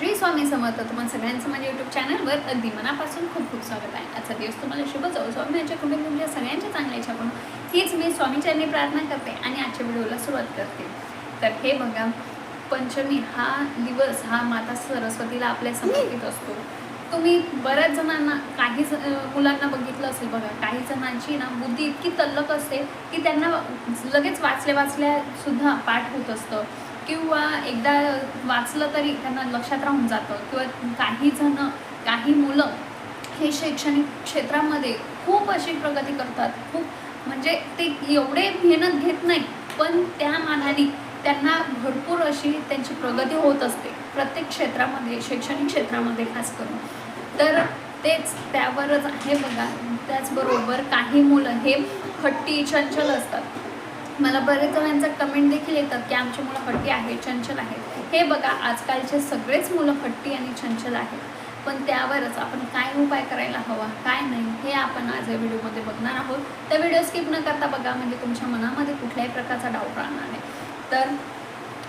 श्री स्वामी समर्थ तुम्हाला सगळ्यांचं माझ्या यूट्यूब चॅनलवर अगदी मनापासून खूप खूप स्वागत आहे. आजचा दिवस तुम्हाला शुभ जाऊ स्वामी यांच्या कुटुंब तुमच्या सगळ्यांच्या चांगल्या इच्छा म्हणून हीच मी स्वामीचरणी प्रार्थना करते आणि आजच्या व्हिडिओला सुरुवात करते. तर हे बघा पंचमी हा दिवस हा माता सरस्वतीला आपल्या समर्पित असतो. तुम्ही बऱ्याच जणांना काही ज- मुलांना बघितलं असेल बघा काही जणांची ना बुद्धी इतकी तल्लक असते की त्यांना लगेच वाचल्या वाचल्या सुद्धा पाठ होत असतं. किंवा एकदा वाचलं तरी त्यांना लक्षात राहून जातं किंवा काही जण काही मुलं हे शैक्षणिक क्षेत्रामध्ये खूप अशी प्रगती करतात. खूप म्हणजे ते एवढे मेहनत घेत नाही पण त्या मानाने त्यांना भरपूर अशी त्यांची प्रगती होत असते. प्रत्येक क्षेत्रामध्ये शैक्षणिक क्षेत्रामध्ये खास करून. तर तेच त्यावरच आहे बघा. त्याचबरोबर काही मुलं हे हट्टी चंचल असतात. मला बरेच जणांचा कमेंट देखील येतात की आमची मुलं हट्टी आहे चंचल आहेत. हे बघा आजकालचे सगळेच मुलं हट्टी आणि चंचल आहेत. पण त्यावरच आपण काय उपाय करायला हवा काय नाही हे आपण आज या व्हिडिओमध्ये बघणार आहोत. तर व्हिडिओ स्किप न करता बघा म्हणजे तुमच्या मनामध्ये कुठल्याही प्रकारचा डाऊट राहणार नाही. तर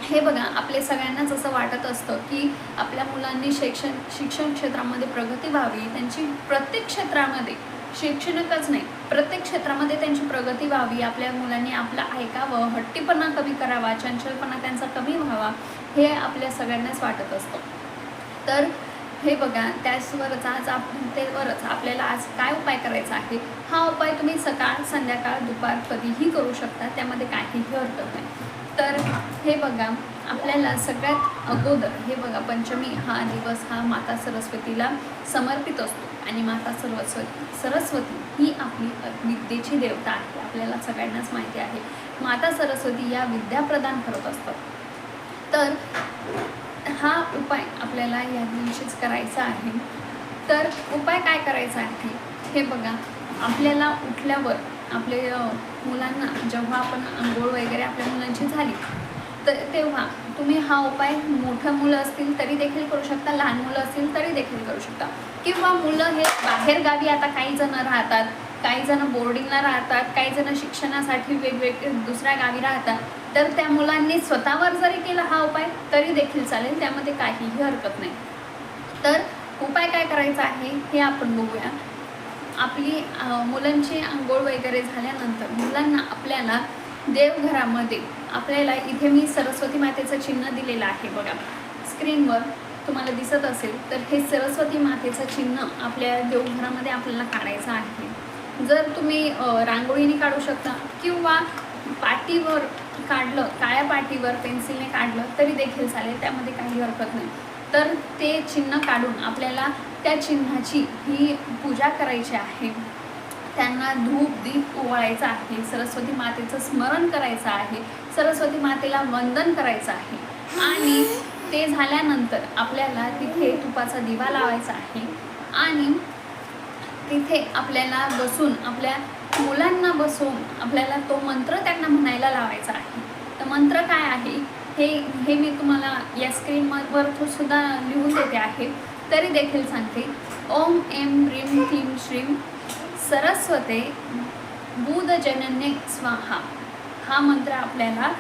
हे बघा आपले सगळ्यांनाच असं वाटत असतं की आपल्या मुलांनी शैक्षण शिक्षण क्षेत्रामध्ये प्रगती व्हावी त्यांची प्रत्येक क्षेत्रामध्ये शैक्षणिकच नाही. प्रत्येक क्षेत्रामध्ये त्यांची प्रगती व्हावी आपल्या मुलांनी आपलं ऐकावं हट्टीपणा कमी करावा चंचलपणा त्यांचा कमी व्हावा हे आपल्या सगळ्यांनाच वाटत असतं. तर हे बघा त्याचवरच आज आप त्यावरच आपल्याला आज काय उपाय करायचा आहे? हा उपाय तुम्ही सकाळ संध्याकाळ दुपार कधीही करू शकता त्यामध्ये काहीही हरकत नाही. तर हे बघा आपल्याला सगळ्यात अगोदर हे बघा पंचमी हा दिवस हा माता सरस्वतीला समर्पित असतो. आणि माता सरस्वती सरस्वती ही आपली विद्येची देवता आहे आपल्याला सगळ्यांनाच माहिती आहे. माता सरस्वती या विद्या प्रदान करत असतात. तर हा उपाय आपल्याला या दिवशीच करायचा आहे. तर उपाय काय करायचा आहे? हे बघा आपल्याला उठल्यावर आपले मुलांना जेव्हा आपण आंघोळ वगैरे आपल्या मुलांची झाली तर तेव्हा तुम्ही हा उपाय मोठं मुलं असतील तरी देखील करू शकता लहान मुलं असतील तरी देखील करू शकता. किंवा मुलं हे बाहेर गावी आता काही जण राहतात काही जण बोर्डिंगला राहतात काही जण शिक्षणासाठी वेगवेगळे दुसऱ्या गावी राहतात तर त्या मुलांनी स्वतःवर जरी केला हा उपाय तरी देखील चालेल त्यामध्ये काहीही हरकत नाही. तर उपाय काय करायचा आहे हे आपण बघूया. आपली मुलांची आंघोळ वगैरे झाल्यानंतर मुलांना आपल्याला देवघरामध्ये. आपल्याला इथे मी सरस्वती मातेचं चिन्ह दिलेलं आहे बघा. स्क्रीनवर तुम्हाला दिसत असेल तर हे सरस्वती मातेचं चिन्ह आपल्या देवघरामध्ये आपल्याला काढायचं आहे. जर तुम्ही रांगोळीने काढू शकता किंवा पाटीवर काढलं काळ्या पाटीवर पेन्सिलने काढलं तरी देखील चालेल त्यामध्ये काही हरकत नाही. तर ते चिन्ह काढून आपल्याला त्या चिन्हाची ही पूजा करायची आहे. त्यांना धूप दीप ओवाळायचा आहे. सरस्वती मातेचं स्मरण करायचं आहे. सरस्वती मातेला वंदन करायचं आहे. आणि ते झाल्यानंतर आपल्याला तिथे तुपाचा दिवा लावायचा आहे. आणि तिथे आपल्याला बसून आपल्या मुलांना बसून आपल्याला तो मंत्र त्यांना म्हणायला लावायचा आहे. तर मंत्र काय आहे? हे हे मी तुम्हाला या स्क्रीनवर सुद्धा लिहून देते आहे. तरी देखील सांगते. ओम एम ह्रीम थीम श्रीम सरस्वते बुधजनन्य स्वाहा. हा मंत्र आपल्याला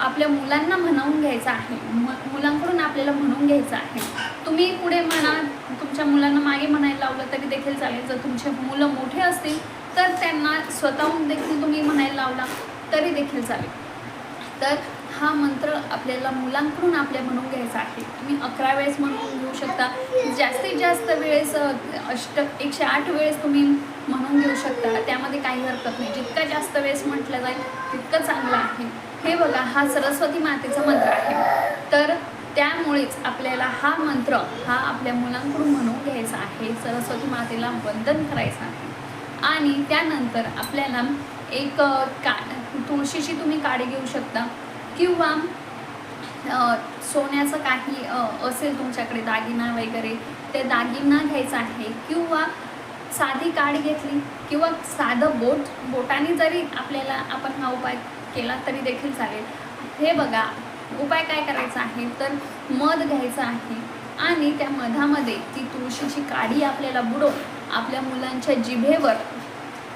आपल्या मुलांना म्हणवून घ्यायचा आहे. म मुलांकडून आपल्याला म्हणून घ्यायचा आहे. तुम्ही पुढे म्हणा तुमच्या मुलांना मागे म्हणायला लावलं तरी देखील चालेल. जर तुमचे मुलं मोठे असतील तर त्यांना स्वतःहून देखील तुम्ही म्हणायला लावला तरी देखील चालेल. तर हा मंत्र आपल्याला मुलांकडून आपल्या म्हणून घ्यायचा आहे. तुम्ही अकरा वेळेस म्हणून घेऊ शकता. जास्तीत जास्त वेळेस अष्ट एकशे आठ वेळेस तुम्ही म्हणून घेऊ शकता. त्यामध्ये काही हरकत नाही. जितका जास्त वेळेस म्हटलं जाईल तितकं चांगलं आहे. हे बघा हा सरस्वती मातेचा मंत्र आहे. तर त्यामुळेच आपल्याला हा मंत्र हा आपल्या मुलांकडून म्हणून घ्यायचा आहे. सरस्वती मातेला वंदन करायचं आहे. आणि त्यानंतर आपल्याला एक का तुळशीची तुम्ही काडी घेऊ शकता. किंवा सोन्याचं काही असेल तुमच्याकडे दागिना वगैरे ते दागिना घ्यायचा आहे किंवा साधी काड घेतली किंवा साधं बोट बोटाने जरी आपल्याला आपण हा उपाय केला तरी देखील चालेल. हे बघा उपाय काय करायचा आहे? तर मध घ्यायचं आहे आणि त्या मधामध्ये ती तुळशीची काडी आपल्याला बुडवून आपल्या मुलांच्या जिभेवर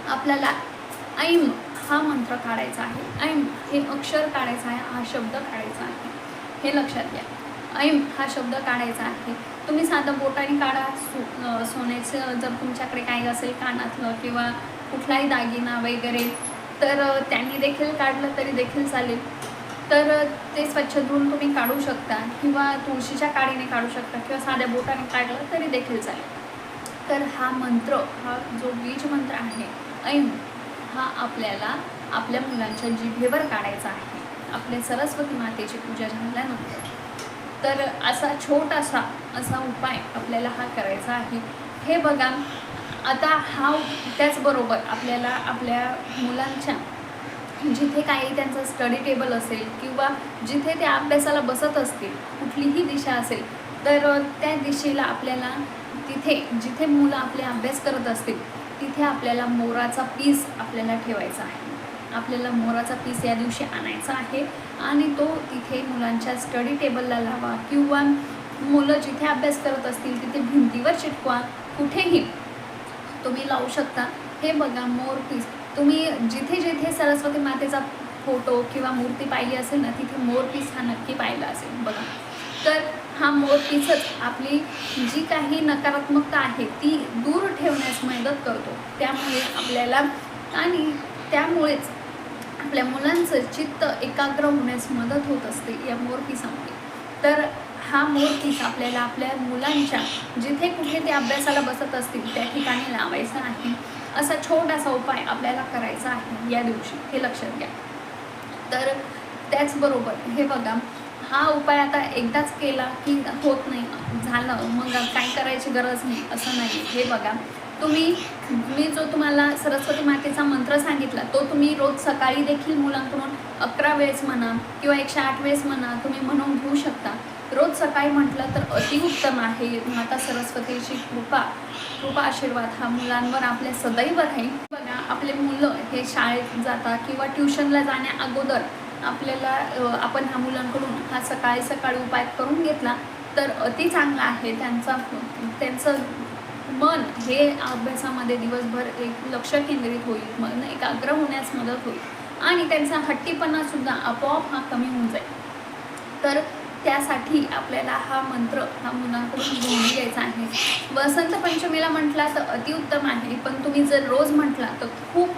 आपल्याला ऐम हा मंत्र काढायचा आहे. ऐम हे अक्षर काढायचं आहे हा शब्द काढायचा आहे. हे लक्षात घ्या. ऐम हा शब्द काढायचा आहे. तुम्ही साधं बोटाने काढा सो सोन्याचं जर तुमच्याकडे काही असेल कानातलं किंवा कुठलाही दागिना वगैरे तर त्यांनी देखील काढलं तरी देखील चालेल. तर ते स्वच्छ धुवून तुम्ही काढू शकता किंवा तुळशीच्या काडीने काढू शकता किंवा साध्या बोटाने काढलं तरी देखील चालेल. तर हा मंत्र हा जो बीज मंत्र आहे ऐम हा आपल्याला आपल्या मुलांच्या जिभेवर काढायचा आहे. आपल्या सरस्वती मातेची पूजा झाल्यानंतर. तर असा छोटासा असा उपाय आपल्याला हा करायचा आहे. हे बघा आता हा त्याचबरोबर आपल्याला आपल्या मुलांच्या जिथे काही त्यांचं स्टडी टेबल असेल किंवा जिथे ते अभ्यासाला बसत असतील कुठलीही दिशा असेल तर त्या दिशेला आपल्याला तिथे जिथे मुलं आपले अभ्यास करत असतील तिथे आपल्याला मोराचा पीस आपल्याला ठेवायचा आहे. आपल्याला मोराचा पीस या दिवशी आणायचा आहे आणि तो तिथे मुलांच्या स्टडी टेबलला लावा किंवा मुलं जिथे अभ्यास करत असतील तिथे भिंतीवर चिटकवा कुठेही. तुम्ही लावू शकता. हे बघा मोर पीस. तुम्ही जिथे जिथे सरस्वती मातेचा फोटो किंवा मूर्ती पाहिली असेल ना तिथे मोर पीस हा नक्की पाहिला असेल. बघा. तर हा मोर आपली जी काही नकारात्मकता आहे ती दूर ठेवण्यास मदत करतो. त्यामुळे आपल्याला आणि त्यामुळेच आपल्या मुलांचं चित्त एकाग्र होण्यास मदत होत असते या मोरपिसामुळे तर हा मोरपीस आपल्याला आपल्या मुलांच्या जिथे कुठे ते अभ्यासाला बसत असतील त्या ठिकाणी लावायचा आहे. असा छोटासा उपाय आपल्याला करायचा आहे या दिवशी हे लक्षात घ्या. तर त्याचबरोबर हे बघा हा उपाय आता एकदाच केला की होत नाही. झालं. मग काय करायची गरज नाही. असं नाही. हे बघा. तुम्ही मी जो तुम्हाला सरस्वती मातेचा मंत्र सांगितला तो तुम्ही रोज सकाळी देखील मुलांकडून अकरा वेळेस म्हणा किंवा एकशे आठ वेळेस म्हणा तुम्ही म्हणून घेऊ शकता. रोज सकाळी म्हटलं तर अतिउत्तम आहे. माता सरस्वतीची कृपा कृपा आशीर्वाद हा मुलांवर आपल्या सदैव राहील. बघा आपले मुलं हे शाळेत जातात किंवा ट्युशनला जाण्या अगोदर आपल्याला आपण ह्या मुलांकडून हा सकाळी सकाळी उपाय करून घेतला तर अति चांगला आहे त्यांचा त्यांचं मन हे अभ्यासामध्ये दिवसभर एक लक्ष केंद्रित होईल मन एकाग्र होण्यास मदत होईल आणि त्यांचा हट्टीपणा सुद्धा आपोआप हा कमी होऊन जाईल. तर त्यासाठी आपल्याला हा मंत्र हा मुलांकडून घेऊन घ्यायचा आहे. वसंत पंचमीला म्हटला तर अतिउत्तम आहे पण तुम्ही जर रोज म्हटला तर खूप खूप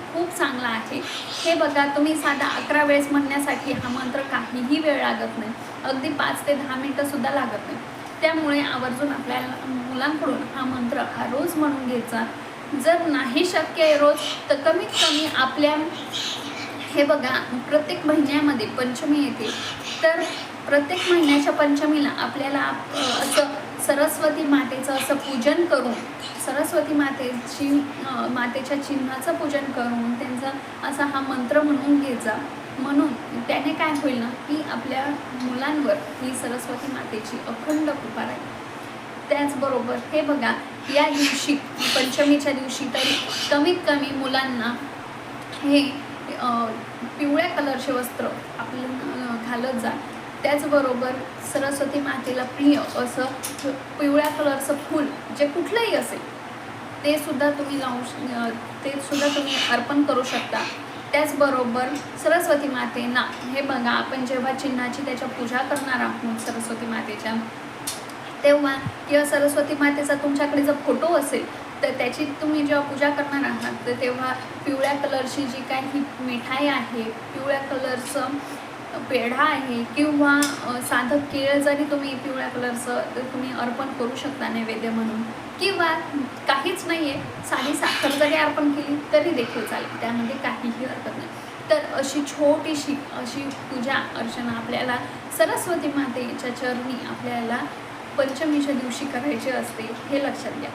चांगला आहे. हे बघा तुम्ही साधा अकरा वेळेस म्हणण्यासाठी हा मंत्र काहीही वेळ लागत नाही. अगदी पाच ते दहा मिनटंसुद्धा लागत नाही. त्यामुळे आवर्जून आपल्याला मुलांकडून हा मंत्र हा रोज म्हणून घ्यायचा. जर नाही शक्य आहे रोज तर कमीत कमी आपल्या हे बघा प्रत्येक महिन्यामध्ये पंचमी येते. तर प्रत्येक महिन्याच्या पंचमीला आपल्याला असं सरस्वती मातेचं असं पूजन करून सरस्वती मातेची मातेच्या चिन्हाचं पूजन करून त्यांचा असा हा मंत्र म्हणून घ्यायचा म्हणून त्याने काय होईल ना की आपल्या मुलांवर ही सरस्वती मातेची अखंड कृपा राहील. त्याचबरोबर हे बघा या दिवशी पंचमीच्या दिवशी तरी कमीत कमी मुलांना हे पिवळ्या कलरचे वस्त्र आपलं घालत जा. त्याचबरोबर सरस्वती मातेला प्रिय असं पिवळ्या कलरचं फूल जे कुठलंही असेल ते सुद्धा तुम्ही लावू श- ते सुद्धा तुम्ही अर्पण करू शकता. त्याचबरोबर सरस्वती मातेना हे बघा आपण जेव्हा चिन्हाची त्याच्या पूजा करणार आहोत सरस्वती मातेच्या तेव्हा किंवा सरस्वती मातेचा तुमच्याकडे जर फोटो असेल तर त्याची तुम्ही जेव्हा पूजा करणार आहात तर तेव्हा पिवळ्या कलरची जी काही मिठाई आहे पिवळ्या कलरचं पेढा आहे किंवा साधं केळ जरी तुम्ही पिवळ्या कलरचं तर तुम्ही अर्पण करू शकता नैवेद्य म्हणून. किंवा काहीच नाही आहे साधी साखर जरी अर्पण केली तरी देखील चालेल. त्यामध्ये काहीही हरकत नाही. तर अशी छोटीशी अशी पूजा अर्चना आपल्याला सरस्वती मातेच्या चरणी आपल्याला पंचमीच्या दिवशी करायची असते हे लक्षात घ्या.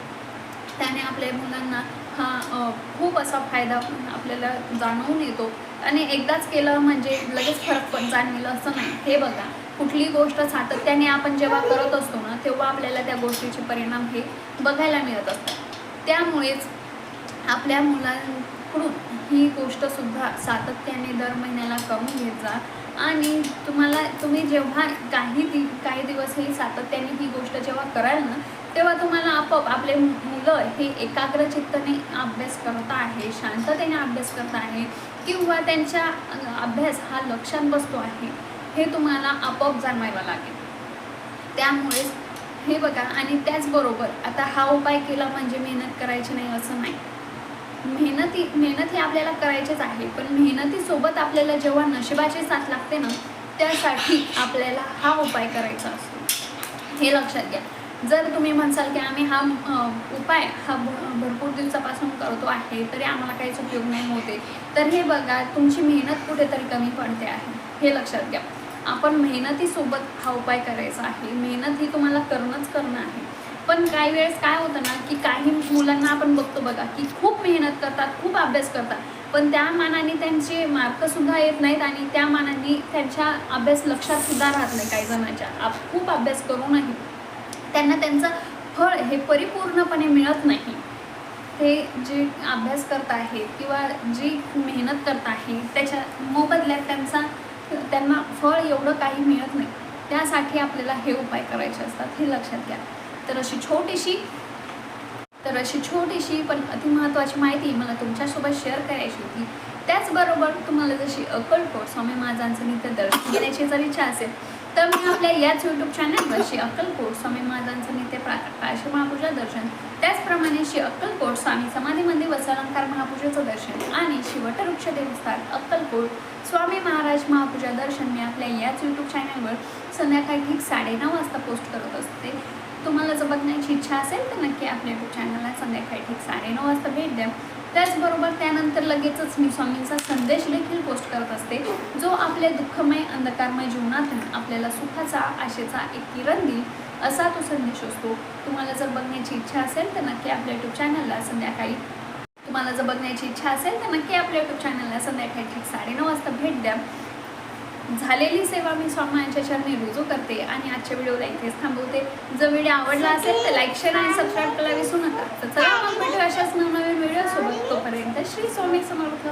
त्याने आपल्या मुलांना हा खूप असा फायदा आपल्याला जाणवून येतो. आणि एकदाच केलं म्हणजे लगेच फरक पण जाणवेल असं नाही. हे बघा कुठली गोष्ट सातत्याने आपण जेव्हा करत असतो ना तेव्हा आपल्याला त्या गोष्टीचे परिणाम हे बघायला मिळत असतात. त्यामुळेच आपल्या मुलांकडून ही गोष्टसुद्धा सातत्याने दर महिन्याला करून घेत जा. आणि तुम्हाला तुम्ही जेव्हा काही दि काही दिवस ही सातत्याने ही गोष्ट जेव्हा कराल ना तेव्हा तुम्हाला आपोआप आपले मुलं हे एकाग्र चित्ताने अभ्यास करत आहे शांततेने अभ्यास करत आहे किंवा त्यांच्या अभ्यास हा लक्षात बसतो आहे हे तुम्हाला आपोआप जाणवायला लागेल. त्यामुळेच हे बघा आणि त्याचबरोबर आता हा उपाय केला म्हणजे मेहनत करायची नाही असं नाही. मेहनती मेहनत ही आपल्याला करायचीच आहे पण मेहनतीसोबत आपल्याला जेव्हा नशिबाची साथ लागते ना त्यासाठी आपल्याला हा उपाय करायचा असतो. हे लक्षात घ्या. जर तुम्ही म्हणसाल की आम्ही हा उपाय हा भ- भरपूर दिवसापासून करतो आहे तरी आम्हाला काहीच उपयोग नाही होते. तर हे बघा तुमची मेहनत कुठेतरी कमी पडते आहे. हे लक्षात घ्या. आपण मेहनतीसोबत हा उपाय करायचा आहे. मेहनत ही तुम्हाला करणंच करणं आहे. पण काही वेळेस काय होतं ना की काही मुलांना आपण बघतो बघा की खूप मेहनत करतात खूप अभ्यास करतात पण त्या मानाने त्यांचे मार्कसुद्धा येत नाहीत आणि त्या मानाने त्यांच्या अभ्यास लक्षात सुद्धा राहत नाही काही जणांच्या. आप- खूप अभ्यास करूनही. त्यांना त्यांचं फळ हे परिपूर्णपणे मिळत नाही. ते जे अभ्यास करत आहेत किंवा जी मेहनत करत आहे त्याच्या मोबदल्यात त्यांचा त्यांना फळ एवढं काही मिळत नाही. त्यासाठी आपल्याला हे उपाय करायचे असतात हे लक्षात घ्या. तर अशी छोटीशी तर अशी छोटीशी पण अतिमहत्त्वाची माहिती मला तुमच्यासोबत शेअर करायची होती. त्याचबरोबर तुम्हाला जशी अकलकोट स्वामी महाराजांचं नित्य दर्शन घेण्याची जर इच्छा असेल तर मी आपल्या याच यूट्यूब चॅनलवर श्री अक्कलकोट स्वामी महाराजांचं नित्य काशी महापूजा दर्शन. त्याचप्रमाणे श्री अक्कलकोट स्वामी समाधी मंदिर वसालंकार महापूजेचं दर्शन आणि श्री वटवृक्ष देवस्थान अक्कलकोट स्वामी महाराज महापूजा दर्शन मी आपल्या याच यूट्यूब चॅनलवर संध्याकाळी ठीक साडेनऊ वाजता पोस्ट करत असते. तुम्हाला जर बघण्याची इच्छा असेल तर नक्की आपल्या यूट्यूब चॅनलला संध्याकाळी ठीक साडेनऊ वाजता भेट द्या. त्याचबरोबर त्यानंतर लगेचच मी स्वामींचा संदेश देखील पोस्ट करत असते जो आपल्या दुःखमय अंधकारमय जीवनातून आपल्याला सुखाचा आशेचा एक किरण देईल असा तो संदेश असतो. तुम्हाला जर बघण्याची इच्छा असेल तर नक्की आपल्या यूट्यूब चॅनलला संध्याकाळी तुम्हाला जर बघण्याची इच्छा असेल तर नक्की आपल्या यूट्यूब चॅनलला संध्याकाळी ठीक साडेनऊ वाजता भेट द्या. झालेली सेवा मी स्वामींच्या चरणी रुजू करते आणि आजच्या व्हिडिओला इथेच थांबवते. जर व्हिडिओ आवडला असेल तर लाईक शेअर आणि सबस्क्राईब करायला विसरू नका. तर चला मग भेटू अशाच नवनवीन व्हिडिओ सोबत तोपर्यंत श्री स्वामी समर्थ.